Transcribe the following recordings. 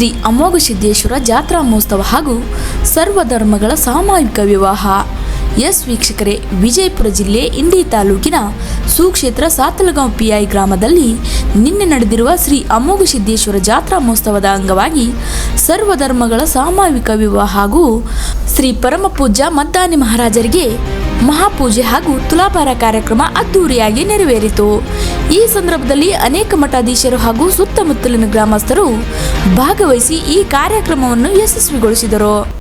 ಶ್ರೀ ಅಮೋಘ ಸಿದ್ದೇಶ್ವರ ಜಾತ್ರಾ ಮಹೋತ್ಸವ ಹಾಗೂ ಸರ್ವಧರ್ಮಗಳ ಸಾಮೂಹಿಕ ವಿವಾಹ. ಎಸ್ ವೀಕ್ಷಕರೇ, ವಿಜಯಪುರ ಜಿಲ್ಲೆ ಇಂಡಿ ತಾಲೂಕಿನ ಸುಕ್ಷೇತ್ರ ಸಾತಲಗಾಂವ್ ಪಿಐ ಗ್ರಾಮದಲ್ಲಿ ನಿನ್ನೆ ನಡೆದಿರುವ ಶ್ರೀ ಅಮೋಘ ಸಿದ್ದೇಶ್ವರ ಜಾತ್ರಾ ಮಹೋತ್ಸವದ ಅಂಗವಾಗಿ ಸರ್ವಧರ್ಮಗಳ ಸಾಮೂಹಿಕ ವಿವಾಹ ಹಾಗೂ ಶ್ರೀ ಪರಮ ಪೂಜ್ಯ ಮದ್ದಾನಿ ಮಹಾರಾಜರಿಗೆ ಮಹಾಪೂಜೆ ಹಾಗೂ ತುಲಾಭಾರ ಕಾರ್ಯಕ್ರಮ ಅದ್ದೂರಿಯಾಗಿ ನೆರವೇರಿತು. ಈ ಸಂದರ್ಭದಲ್ಲಿ ಅನೇಕ ಮಠಾಧೀಶರು ಹಾಗೂ ಸುತ್ತಮುತ್ತಲಿನ ಗ್ರಾಮಸ್ಥರು ಭಾಗವಹಿಸಿ ಈ ಕಾರ್ಯಕ್ರಮವನ್ನು ಯಶಸ್ವಿಗೊಳಿಸಿದರು.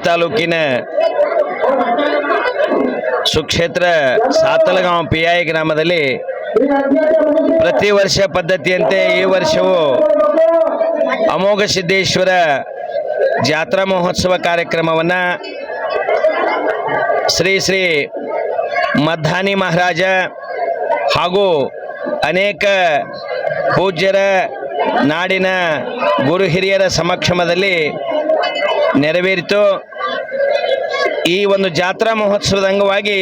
ತಾಲೂಕಿನ ಸುಕ್ಷೇತ್ರ ಸಾತಲಗಾಂವ್ ಪಿ ಐ ಗ್ರಾಮದಲ್ಲಿ ಪ್ರತಿ ವರ್ಷ ಪದ್ಧತಿಯಂತೆ ಈ ವರ್ಷವೂ ಅಮೋಘ ಸಿದ್ದೇಶ್ವರ ಜಾತ್ರಾ ಮಹೋತ್ಸವ ಕಾರ್ಯಕ್ರಮವನ್ನು ಶ್ರೀ ಶ್ರೀ ಮಧಾನಿ ಮಹಾರಾಜ ಹಾಗೂ ಅನೇಕ ಪೂಜ್ಯರ ನಾಡಿನ ಗುರು ಹಿರಿಯರ ಸಮಕ್ಷಮದಲ್ಲಿ ನೆರವೇರಿತು. ಈ ಒಂದು ಜಾತ್ರಾ ಮಹೋತ್ಸವದ ಅಂಗವಾಗಿ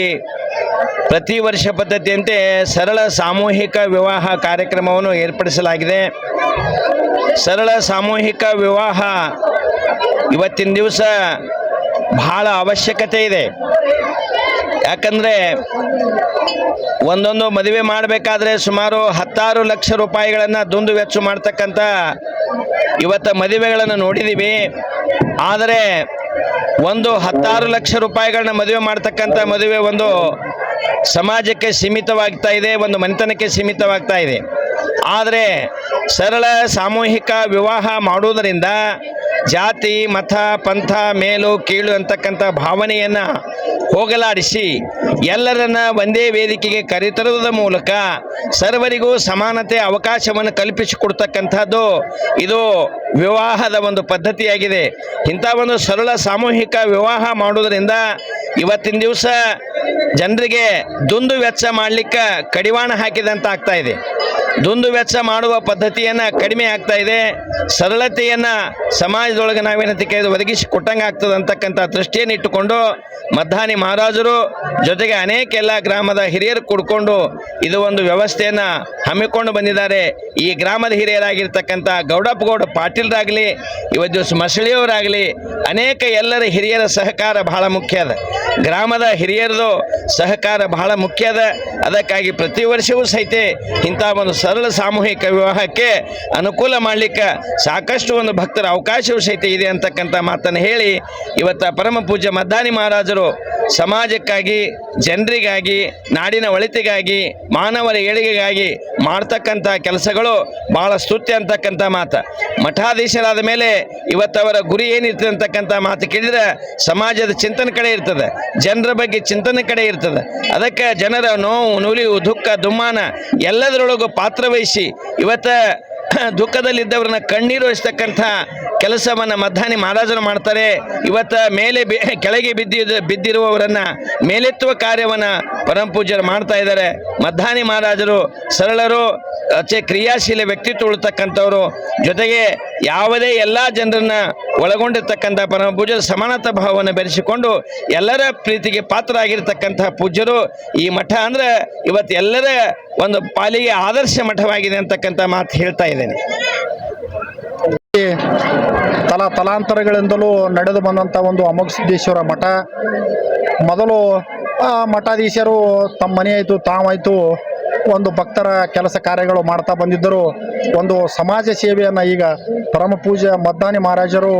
ಪ್ರತಿ ವರ್ಷ ಪದ್ಧತಿಯಂತೆ ಸರಳ ಸಾಮೂಹಿಕ ವಿವಾಹ ಕಾರ್ಯಕ್ರಮವನ್ನು ಏರ್ಪಡಿಸಲಾಗಿದೆ. ಸರಳ ಸಾಮೂಹಿಕ ವಿವಾಹ ಇವತ್ತಿನ ದಿವಸ ಬಹಳ ಅವಶ್ಯಕತೆ ಇದೆ. ಯಾಕಂದರೆ ಒಂದೊಂದು ಮದುವೆ ಮಾಡಬೇಕಾದ್ರೆ ಸುಮಾರು ಹತ್ತಾರು ಲಕ್ಷ ರೂಪಾಯಿಗಳನ್ನು ದುಂದು ವೆಚ್ಚ ಮಾಡ್ತಕ್ಕಂಥ ಇವತ್ತು ಮದುವೆಗಳನ್ನು ನೋಡಿದ್ದೀವಿ ಆದರೆ ಒಂದು ಹತ್ತಾರು ಲಕ್ಷ ರೂಪಾಯಿಗಳನ್ನ ಮದುವೆ ಮಾಡ್ತಕ್ಕಂಥ ಮದುವೆ ಒಂದು ಸಮಾಜಕ್ಕೆ ಸೀಮಿತವಾಗ್ತಾ ಇದೆ, ಒಂದು ಮನೆತನಕ್ಕೆ ಸೀಮಿತವಾಗ್ತಾ ಇದೆ. ಆದರೆ ಸರಳ ಸಾಮೂಹಿಕ ವಿವಾಹ ಮಾಡುವುದರಿಂದ ಜಾತಿ, ಮತ, ಪಂಥ, ಮೇಲು, ಕೀಳು ಅಂತಕ್ಕಂಥ ಭಾವನೆಯನ್ನು ಹೋಗಲಾಡಿಸಿ ಎಲ್ಲರನ್ನ ಒಂದೇ ವೇದಿಕೆಗೆ ಕರೆತರುವುದರ ಮೂಲಕ ಸರ್ವರಿಗೂ ಸಮಾನತೆ ಅವಕಾಶವನ್ನು ಕಲ್ಪಿಸಿಕೊಡ್ತಕ್ಕಂಥದ್ದು ಇದು ವಿವಾಹದ ಒಂದು ಪದ್ಧತಿಯಾಗಿದೆ. ಇಂಥ ಒಂದು ಸರಳ ಸಾಮೂಹಿಕ ವಿವಾಹ ಮಾಡುವುದರಿಂದ ಇವತ್ತಿನ ದಿವಸ ಜನರಿಗೆ ದುಂದು ವೆಚ್ಚ ಮಾಡಲಿಕ್ಕೆ ಕಡಿವಾಣ ಹಾಕಿದಂತ ಆಗ್ತಾ ಇದೆ. ದುಂದು ವೆಚ್ಚ ಮಾಡುವ ಪದ್ಧತಿಯನ್ನು ಕಡಿಮೆ ಆಗ್ತಾ ಇದೆ. ಸರಳತೆಯನ್ನು ಸಮಾಜದೊಳಗೆ ನಾವೇನಂತ ಒದಗಿಸಿ ಕೊಟ್ಟಂಗೆ ಆಗ್ತದೆ ಅಂತಕ್ಕಂಥ ದೃಷ್ಟಿಯನ್ನು ಇಟ್ಟುಕೊಂಡು ಮದ್ದಾನಿ ಮಹಾರಾಜರು ಜೊತೆಗೆ ಅನೇಕ ಎಲ್ಲ ಗ್ರಾಮದ ಹಿರಿಯರು ಕೂಡ್ಕೊಂಡು ಇದು ಒಂದು ವ್ಯವಸ್ಥೆಯನ್ನು ಹಮ್ಮಿಕೊಂಡು ಬಂದಿದ್ದಾರೆ. ಈ ಗ್ರಾಮದ ಹಿರಿಯರಾಗಿರ್ತಕ್ಕಂಥ ಗೌಡಪ್ಪಗೌಡ ಪಾಟೀಲ್ರಾಗಲಿ, ಇವತ್ತು ದಿವಸ ಮಸಳಿಯವರಾಗಲಿ, ಅನೇಕ ಎಲ್ಲರ ಹಿರಿಯರ ಸಹಕಾರ ಬಹಳ ಮುಖ್ಯ ಅದ. ಗ್ರಾಮದ ಹಿರಿಯರದು ಸಹಕಾರ ಬಹಳ ಮುಖ್ಯ ಅದ. ಅದಕ್ಕಾಗಿ ಪ್ರತಿ ವರ್ಷವೂ ಸಹಿತ ಇಂಥ ಒಂದು ಸರಳ ಸಾಮೂಹಿಕ ವಿವಾಹಕ್ಕೆ ಅನುಕೂಲ ಮಾಡಲಿಕ್ಕೆ ಸಾಕಷ್ಟು ಒಂದು ಭಕ್ತರ ಅವಕಾಶವೂ ಸಹಿತ ಇದೆ ಅಂತಕ್ಕಂಥ ಮಾತನ್ನು ಹೇಳಿ ಇವತ್ತು ಪರಮ ಪೂಜ್ಯ ಮದ್ದಾನಿ ಮಹಾರಾಜರು ಸಮಾಜಕ್ಕಾಗಿ, ಜನರಿಗಾಗಿ, ನಾಡಿನ ಒಳಿತಿಗಾಗಿ, ಮಾನವರ ಏಳಿಗೆಗಾಗಿ ಮಾಡ್ತಕ್ಕಂಥ ಕೆಲಸಗಳು ಬಹಳ ಸ್ತುತ್ಯ ಅಂತಕ್ಕಂಥ ಮಾತು. ಮಠಾಧೀಶರಾದ ಮೇಲೆ ಇವತ್ತವರ ಗುರಿ ಏನಿರ್ತದೆ ಅಂತಕ್ಕಂಥ ಮಾತು ಕೇಳಿದ್ರೆ ಸಮಾಜದ ಚಿಂತನೆ ಕಡೆ ಇರ್ತದೆ, ಜನರ ಬಗ್ಗೆ ಚಿಂತನೆ ಕಡೆ ಇರ್ತದೆ. ಅದಕ್ಕೆ ಜನರ ನೋವು, ನುಲಿವು, ದುಃಖ, ದುಮ್ಮಾನ ಎಲ್ಲದರೊಳಗೂ ಪಾತ್ರವಹಿಸಿ ಇವತ್ತ ದುಃಖದಲ್ಲಿದ್ದವ್ರನ್ನ ಕಣ್ಣೀರು ಹರಿಸ್ತಕ್ಕಂಥ ಕೆಲಸವನ್ನು ಮಧ್ಯಾಹ್ನ ಮಹಾರಾಜರು ಮಾಡ್ತಾರೆ. ಇವತ್ತು ಮೇಲೆ ಬಿ ಕೆಳಗೆ ಬಿದ್ದಿದ್ದ ಬಿದ್ದಿರುವವರನ್ನ ಮೇಲೆತ್ತುವ ಕಾರ್ಯವನ್ನು ಪರಮ ಮಾಡ್ತಾ ಇದ್ದಾರೆ. ಮಧ್ಯಾಹ್ನ ಮಹಾರಾಜರು ಸರಳರು ಅಚೆ ಕ್ರಿಯಾಶೀಲ ವ್ಯಕ್ತಿತ್ವ ಜೊತೆಗೆ ಯಾವುದೇ ಎಲ್ಲ ಜನರನ್ನ ಒಳಗೊಂಡಿರ್ತಕ್ಕಂಥ ಪರಮ ಪೂಜ್ಯರು ಸಮಾನತಾ ಭಾವವನ್ನು ಬೆರೆಸಿಕೊಂಡು ಎಲ್ಲರ ಪ್ರೀತಿಗೆ ಪಾತ್ರರಾಗಿರ್ತಕ್ಕಂಥ ಪೂಜ್ಯರು ಈ ಮಠ ಅಂದ್ರೆ ಇವತ್ತು ಎಲ್ಲರ ಒಂದು ಪಾಲಿಗೆ ಆದರ್ಶ ಮಠವಾಗಿದೆ ಅಂತಕ್ಕಂಥ ಮಾತು ಹೇಳ್ತಾ ಇದ್ದೇನೆ. ತಲಾ ತಲಾಂತರಗಳಿಂದಲೂ ನಡೆದು ಬಂದಂಥ ಒಂದು ಅಮೋಘ ಸಿದ್ದೇಶ್ವರ ಮಠ. ಮೊದಲು ಆ ಮಠಾಧೀಶರು ತಮ್ಮ ಮನೆ ಆಯಿತು ತಾವಾಯಿತು ಒಂದು ಭಕ್ತರ ಕೆಲಸ ಕಾರ್ಯಗಳು ಮಾಡ್ತಾ ಬಂದಿದ್ದರು. ಒಂದು ಸಮಾಜ ಸೇವೆಯನ್ನು ಈಗ ಪರಮ ಪೂಜೆ ಮದ್ದಾನಿ ಮಹಾರಾಜರು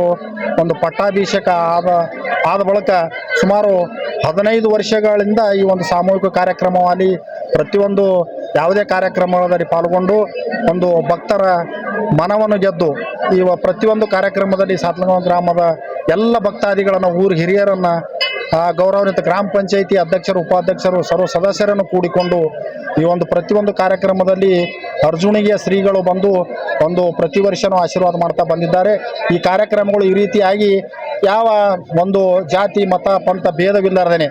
ಒಂದು ಪಟ್ಟಾಭಿಷೇಕ ಆದ ಆದ ಬಳಿಕ ಸುಮಾರು ಹದಿನೈದು ವರ್ಷಗಳಿಂದ ಈ ಒಂದು ಸಾಮೂಹಿಕ ಕಾರ್ಯಕ್ರಮವಾಗಿ ಪ್ರತಿಯೊಂದು ಯಾವುದೇ ಕಾರ್ಯಕ್ರಮದಲ್ಲಿ ಪಾಲ್ಗೊಂಡು ಒಂದು ಭಕ್ತರ ಮನವನ್ನು ಗೆದ್ದು ಈ ಪ್ರತಿಯೊಂದು ಕಾರ್ಯಕ್ರಮದಲ್ಲಿ ಸಾತ್ಲಗಾಂವ್ ಗ್ರಾಮದ ಎಲ್ಲ ಭಕ್ತಾದಿಗಳನ್ನು, ಊರು ಹಿರಿಯರನ್ನು ಗೌರವಾನ್ವಿತ ಗ್ರಾಮ ಪಂಚಾಯಿತಿ ಅಧ್ಯಕ್ಷರು ಉಪಾಧ್ಯಕ್ಷರು ಸರ್ವ ಸದಸ್ಯರನ್ನು ಕೂಡಿಕೊಂಡು ಈ ಒಂದು ಪ್ರತಿಯೊಂದು ಕಾರ್ಯಕ್ರಮದಲ್ಲಿ ಅರ್ಜುನಿಗೆ ಶ್ರೀಗಳು ಬಂದು ಒಂದು ಪ್ರತಿ ವರ್ಷನೂ ಆಶೀರ್ವಾದ ಮಾಡ್ತಾ ಬಂದಿದ್ದಾರೆ. ಈ ಕಾರ್ಯಕ್ರಮಗಳು ಈ ರೀತಿಯಾಗಿ ಯಾವ ಒಂದು ಜಾತಿ ಮತ ಪಂಥ ಭೇದವಿಲ್ಲದೇ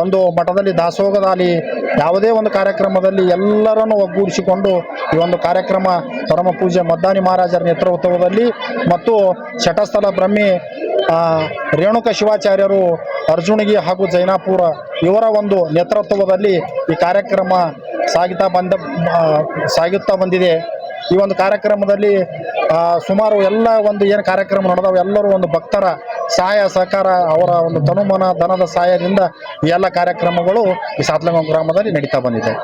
ಒಂದು ಮಠದಲ್ಲಿ ದಾಸೋಗದಲ್ಲಿ ಯಾವುದೇ ಒಂದು ಕಾರ್ಯಕ್ರಮದಲ್ಲಿ ಎಲ್ಲರನ್ನು ಒಗ್ಗೂಡಿಸಿಕೊಂಡು ಈ ಒಂದು ಕಾರ್ಯಕ್ರಮ ಪರಮ ಪೂಜೆ ಮದ್ದಾನಿ ಮಹಾರಾಜರ ನೇತೃತ್ವದಲ್ಲಿ ಮತ್ತು ಶಟಸ್ಥಲ ಬ್ರಹ್ಮಿ ಆ, ರೇಣುಕ ಶಿವಾಚಾರ್ಯರು ಅರ್ಜುನಗಿ ಹಾಗೂ ಜೈನಾಪುರ ಇವರ ಒಂದು ನೇತೃತ್ವದಲ್ಲಿ ಈ ಕಾರ್ಯಕ್ರಮ ಸಾಗುತ್ತಾ ಬಂದ ಸಾಗುತ್ತಾ ಬಂದಿದೆ. ಈ ಒಂದು ಕಾರ್ಯಕ್ರಮದಲ್ಲಿ ಸುಮಾರು ಎಲ್ಲ ಒಂದು ಏನು ಕಾರ್ಯಕ್ರಮ ನಡೆದವು, ಎಲ್ಲರೂ ಒಂದು ಭಕ್ತರ ಸಹಾಯ, ಸಹಕಾರ, ಅವರ ಒಂದು ತನುಮನ, ಧನದ ಸಹಾಯದಿಂದ ಈ ಎಲ್ಲ ಕಾರ್ಯಕ್ರಮಗಳು ಈ ಸಾತ್ಲಗಾಂವ್ ಗ್ರಾಮದಲ್ಲಿ ನಡೀತಾ ಬಂದಿದೆ.